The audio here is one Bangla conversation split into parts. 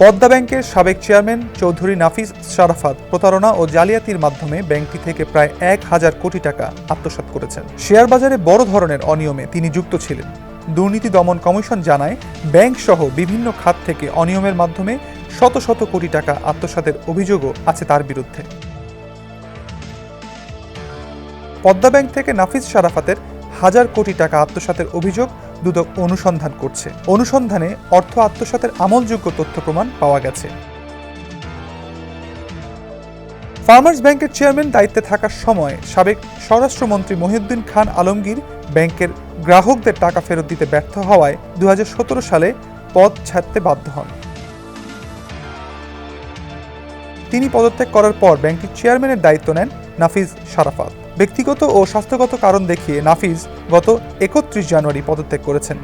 পদ্মা ব্যাংকের সাবেক চেয়ারম্যান চৌধুরী নাফিস শারাফাত প্রতারণা ও জালিয়াতির মাধ্যমে ব্যাংকটি থেকে প্রায় এক হাজার কোটি টাকা আত্মসাৎ করেছেন। শেয়ার বাজারে বড় ধরনের অনিয়মে তিনি যুক্ত ছিলেন। দুর্নীতি দমন কমিশন জানায় ব্যাংক সহ বিভিন্ন খাত থেকে অনিয়মের মাধ্যমে শত শত কোটি টাকা আত্মসাতের অভিযোগও আছে তার বিরুদ্ধে। পদ্মা ব্যাংক থেকে নাফিস শারাফাতের হাজার কোটি টাকা আত্মসাতের অভিযোগ দুদক অনুসন্ধান করছে। অনুসন্ধানে অর্থ আত্মসাতের আমলযোগ্য তথ্য প্রমাণ পাওয়া গেছে। ফার্মার্স ব্যাংকের চেয়ারম্যান দায়িত্বে থাকার সময় সাবেক স্বরাষ্ট্রমন্ত্রী মহিউদ্দিন খান আলমগীর ব্যাংকের গ্রাহকদের টাকা ফেরত দিতে ব্যর্থ হওয়ায় দু হাজার সতেরো সালে পদ ছাড়তে বাধ্য হন। তিনি পদত্যাগ করার পর ব্যাংকটির চেয়ারম্যানের দায়িত্ব নেন নাফিজ শারাফাত ব্যক্তিগত ও স্বাস্থ্যগত কারণ দেখিয়ে নাফিজ গত একত্রিশ জানুয়ারি পদত্যাগ করেছেন।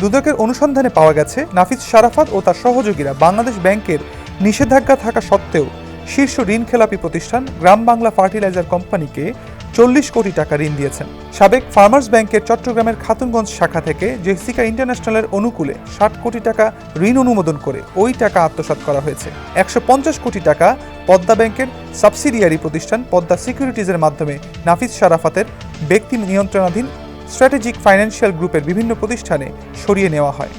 দুদকের অনুসন্ধানে পাওয়া গেছে নাফিজ শারাফাত ও তার সহযোগীরা বাংলাদেশ ব্যাংকের নিষেধাজ্ঞা থাকা সত্ত্বেও শীর্ষ ঋণ খেলাপি প্রতিষ্ঠান গ্রাম বাংলা ফার্টিলাইজার কোম্পানিকে চল্লিশ কোটি টাকা ঋণ দিয়েছেন। সাবেক ফার্মার্স ব্যাংকের চট্টগ্রামের খাতুনগঞ্জ শাখা থেকে জেসিকা ইন্টারন্যাশনালের অনুকূলে ষাট কোটি টাকা ঋণ অনুমোদন করে ওই টাকা আত্মসাৎ করা হয়েছে। একশো পঞ্চাশ কোটি টাকা পদ্মা ব্যাংকের সাবসিডিয়ারি প্রতিষ্ঠান পদ্মা সিকিউরিটিজের মাধ্যমে নাফিজ শারাফাতের ব্যক্তি নিয়ন্ত্রণাধীন স্ট্র্যাটেজিক ফাইন্যান্সিয়াল গ্রুপের বিভিন্ন প্রতিষ্ঠানে সরিয়ে নেওয়া হয়।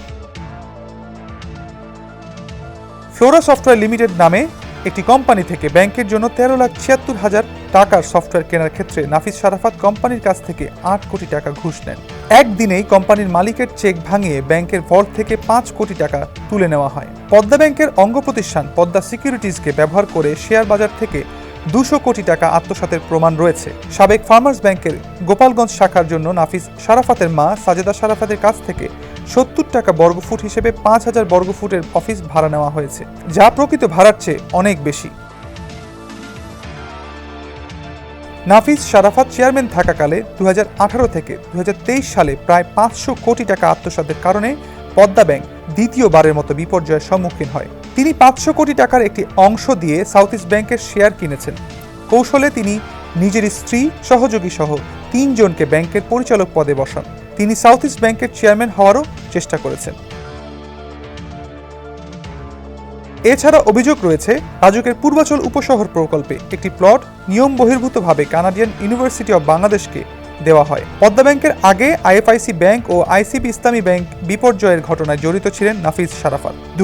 ফ্লোরা সফটওয়্যার লিমিটেড নামে একটি কোম্পানি থেকে ব্যাংকের জন্য তেরো লাখ ছিয়াত্তর হাজার টাকার সফটওয়্যার কেনার ক্ষেত্রে নাফিস শারাফাত কোম্পানির কাছ থেকে আট কোটি টাকা ঘুষ নেন। একদিনেই কোম্পানির মালিকের চেক ভাঙিয়ে ব্যাংকের ভল্ট থেকে পাঁচ কোটি টাকা তুলে নেওয়া হয়। পদ্মা ব্যাংকের অঙ্গ প্রতিষ্ঠান পদ্মা সিকিউরিটিজকে ব্যবহার করে শেয়ার বাজার থেকে দুশো কোটি টাকা আত্মসাতের প্রমাণ রয়েছে। সাবেক ফার্মার্স ব্যাংকের গোপালগঞ্জ শাখার জন্য নাফিস শারাফাতের মা সাজেদা সারাফাতের কাছ থেকে সত্তর টাকা বর্গফুট হিসেবে পাঁচ হাজার বর্গফুটের অফিস ভাড়া নেওয়া হয়েছে, যা প্রকৃত ভাড়ার চেয়ে অনেক বেশি। নাফিস শারাফাত চেয়ারম্যান থাকাকালে দু থেকে দু সালে প্রায় পাঁচশো কোটি টাকা আত্মসাতের কারণে পদ্মা ব্যাংক দ্বিতীয়বারের মতো বিপর্যয়ের সম্মুখীন হয়। তিনি পাঁচশো কোটি টাকার একটি অংশ দিয়ে সাউথ ইস্ট ব্যাংকের শেয়ার কিনেছেন। কৌশলে তিনি নিজের স্ত্রী সহযোগী সহ তিনজনকে ব্যাংকের পরিচালক পদে বসান। তিনি সাউথ ইস্ট ব্যাংকের চেয়ারম্যান হওয়ারও চেষ্টা করেছেন। এছাড়া অভিযোগ রয়েছে রাজুকের পূর্বাচল উপশহর প্রকল্পে একটি প্লট নিয়ম বহির্ভূতভাবে কানাডিয়ান ইউনিভার্সিটি অব বাংলাদেশকে দেওয়া হয়। পদ্মা ব্যাংকের আগে আইএফআইসি ব্যাংক ও আইসিবি ইসলামী ব্যাংক বিপর্যয়ের ঘটনায় জড়িত ছিলেন নাফিজ শারাফাত। দু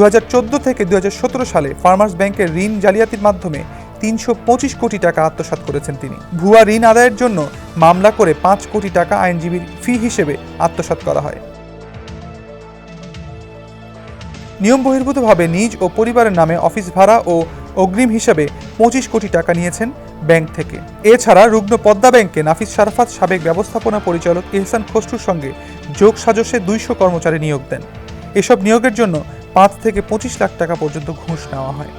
থেকে দু হাজার সতেরো সালে ফার্মার্স ব্যাংকের ঋণ জালিয়াতির মাধ্যমে তিনশো পঁচিশ কোটি টাকা আত্মসাৎ করেছেন তিনি। ভুয়া ঋণ আদায়ের জন্য মামলা করে পাঁচ কোটি টাকা আইনজীবীর ফি হিসেবে আত্মসাৎ করা হয়। নিয়ম বহির্ভূতভাবে নিজ ও পরিবারের নামে অফিস ভাড়া ও অগ্রিম হিসাবে পঁচিশ কোটি টাকা নিয়েছেন ব্যাংক থেকে। এছাড়া রুগ্ন পদ্মা ব্যাংকে নাফিস শারাফাত সাবেক ব্যবস্থাপনা পরিচালক ইহসান খসরুর সঙ্গে যোগ সাজসে দুইশো কর্মচারী নিয়োগ দেন। এসব নিয়োগের জন্য পাঁচ থেকে পঁচিশ লাখ টাকা পর্যন্ত ঘুষ নেওয়া হয়।